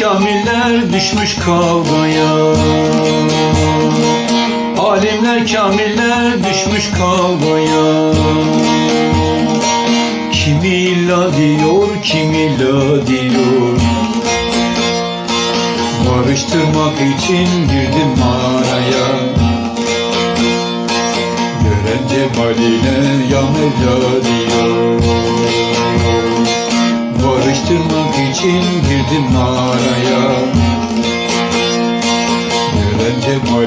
kamiller düşmüş kavgaya. Alimler kamiller düşmüş kavgaya. Kimi illa diyor, kimi illa diyor. Barıştırmak için girdim mağaraya. Gören cemaline ya diyor Barıştırmak için girdim mağaraya Gören cemaline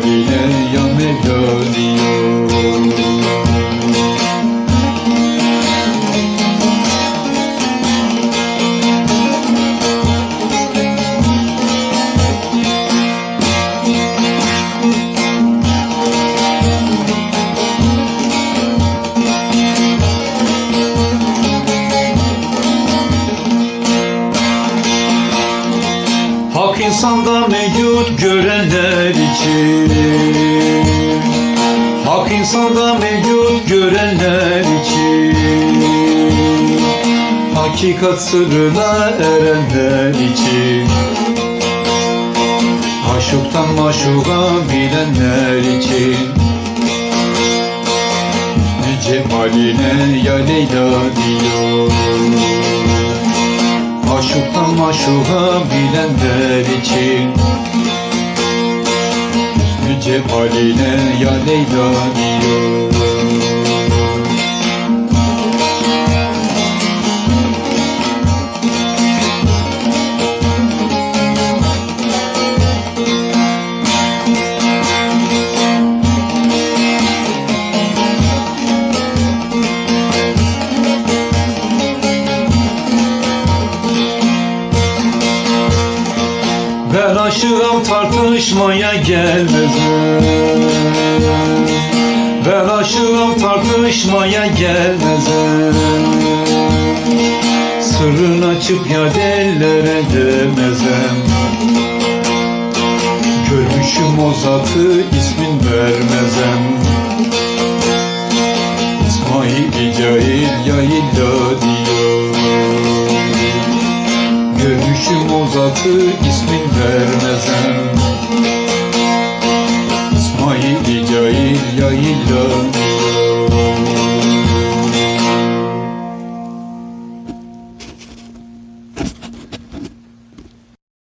Hak insanda mevcut görenler için. Hak insanda mevcut görenler için. Hakikat sırrına erenler için. Aşıktan maşuka bilenler için. Cemaline ya Leyla diyor Aşıktan maşuka bilenler için. Hüsnü cemaline ya Leyla diyor Ben aşığım tartışmaya gelmezim Ben aşığım tartışmaya gelmezim Sırrını açıp ya dellere demezem. Görmüşüm o zatı ismin vermezem Zatı ismin vermezem. İsmail cahil ya illa